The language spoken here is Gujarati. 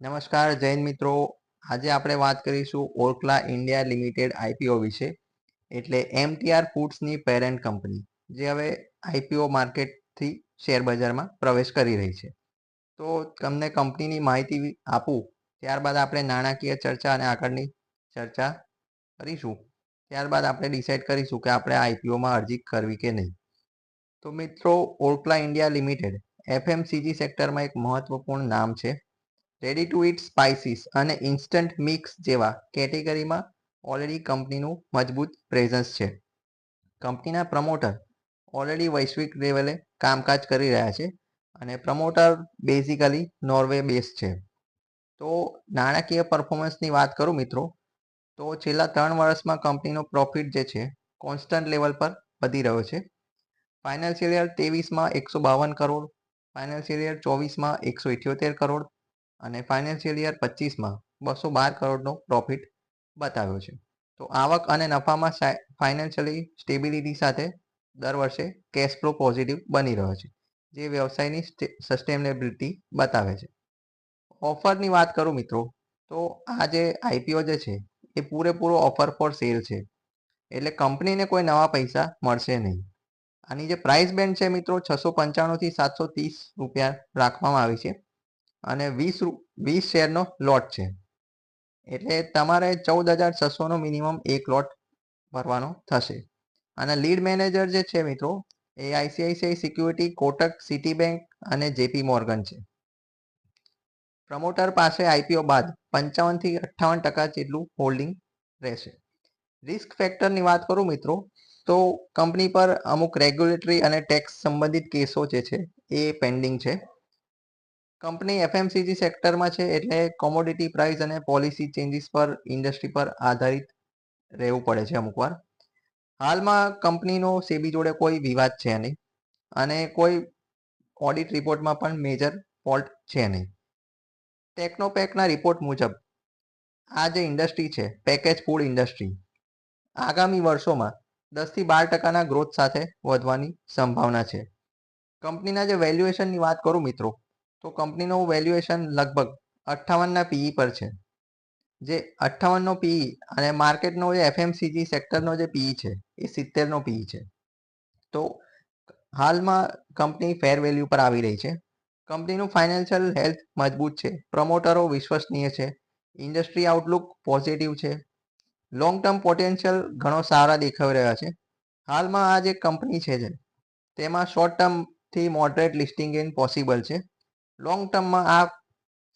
નમસ્કાર, જૈન મિત્રો. આજે આપણે વાત કરીશું ઓર્કલા ઇન્ડિયા લિમિટેડ આઈપીઓ વિશે, એટલે એમટીઆર ફૂડ્સની પેરેન્ટ કંપની, જે હવે આઈપીઓ માર્કેટથી શેર બજારમાં પ્રવેશ કરી રહી છે. તો તમને કંપનીની માહિતી આપું, ત્યારબાદ આપણે નાણાકીય ચર્ચા અને આગળની ચર્ચા કરીશું. ત્યારબાદ આપણે ડિસાઇડ કરીશું કે આપણે આઈપીઓમાં અરજી કરવી કે નહીં. તો મિત્રો, ઓર્કલા ઇન્ડિયા લિમિટેડ એફએમસીજી સેક્ટરમાં એક મહત્વપૂર્ણ નામ છે. રેડી ટુ ઇટ સ્પાઇસીસ અને ઇન્સ્ટન્ટ મિક્સ જેવા કેટેગરીમાં ઓલરેડી કંપનીનું મજબૂત પ્રેઝન્સ છે. કંપનીના પ્રમોટર ઓલરેડી વૈશ્વિક લેવલે કામકાજ કરી રહ્યા છે અને પ્રમોટર બેઝિકલી નોર્વે બેઝ છે. તો નાણાકીય પરફોર્મન્સની વાત કરું મિત્રો, તો છેલ્લા ત્રણ વર્ષમાં કંપનીનો પ્રોફિટ જે છે કોન્સ્ટન્ટ લેવલ પર વધી રહ્યો છે. ફાઇનાન્શિયલ યર ત્રેવીસમાં એકસો બાવન કરોડ ફાઇનાન્શિયલ યર ચોવીસમાં એકસો ઇઠ્યોતેર કરોડ અને ફાઇનાન્શિયલ યર પચીસમાં બસો બાર કરોડનો પ્રોફિટ બતાવ્યો છે. તો આવક અને નફામાં ફાઇનાન્શિયલી સ્ટેબિલિટી સાથે દર વર્ષે કેશ ફ્લો પોઝિટિવ બની રહ્યો છે, જે વ્યવસાયની સસ્ટેનેબિલિટી બતાવે છે. ઓફરની વાત કરું મિત્રો, તો આ જે આઈપીઓ જે છે, એ પૂરેપૂરો ઓફર ફોર સેલ છે. એટલે કંપનીને કોઈ નવા પૈસા મળશે નહીં. આની જે પ્રાઇસ બેન્ડ છે મિત્રો, છસો પંચાણુંથી સાતસો ત્રીસ રૂપિયા રાખવામાં આવી છે. અને વીસ વીસ શેરનો લોટ છે. એટલે તમારે ચૌદ હજાર છસોનો મિનિમમ એક લોટ ભરવાનો થશે. અને લીડ મેનેજર જે છે મિત્રો, એ ICICI security Kotak Citi bank અને જેપી મોર્ગન છે. પ્રમોટર પાસે આઈપીઓ બાદ પંચાવનથી અઠ્ઠાવન ટકા જેટલું હોલ્ડિંગ રહેશે. રિસ્ક ફેક્ટરની વાત કરું મિત્રો, તો કંપની પર અમુક રેગ્યુલેટરી અને ટેક્સ સંબંધિત કેસો જે છે, એ પેન્ડિંગ છે. કંપની એફએમસીજી સેક્ટરમાં છે એટલે કોમોડિટી પ્રાઇસ અને પોલિસી ચેન્જીસ પર ઇન્ડસ્ટ્રી પર આધારિત રહેવું પડે છે અમુક વાર. હાલમાં કંપનીનો સેબી જોડે કોઈ વિવાદ છે નહીં અને કોઈ ઓડિટ રિપોર્ટમાં પણ મેજર ફોલ્ટ છે નહીં. ટેકનોપેકના રિપોર્ટ મુજબ, આ જે ઇન્ડસ્ટ્રી છે પેકેજ ફૂડ ઇન્ડસ્ટ્રી આગામી વર્ષોમાં દસથી બાર ટકાના ગ્રોથ સાથે વધવાની સંભાવના છે. કંપનીના જે વેલ્યુએશનની વાત કરું મિત્રો તો કંપનીનું વેલ્યુએશન લગભગ અઠ્ઠાવનના પીઈ પર છે. જે અઠ્ઠાવનનો પીઈ અને માર્કેટનો જે એફએમસીજી સેક્ટરનો જે પીઈ છે, એ સિત્તેરનો પીઈ છે. તો હાલમાં કંપની ફેર વેલ્યુ પર આવી રહી છે. કંપનીનું ફાઇનાન્શિયલ હેલ્થ મજબૂત છે, પ્રમોટરો વિશ્વસનીય છે ઇન્ડસ્ટ્રી આઉટલુક પોઝિટિવ છે લોંગ ટર્મ પોટેન્શિયલ ઘણો સારા દેખાઈ રહ્યા છે. હાલમાં આ જે કંપની છે તેમાં શોર્ટ ટર્મથી મોડરેટ લિસ્ટિંગ ઇન પોસિબલ છે. લોંગ ટર્મમાં આ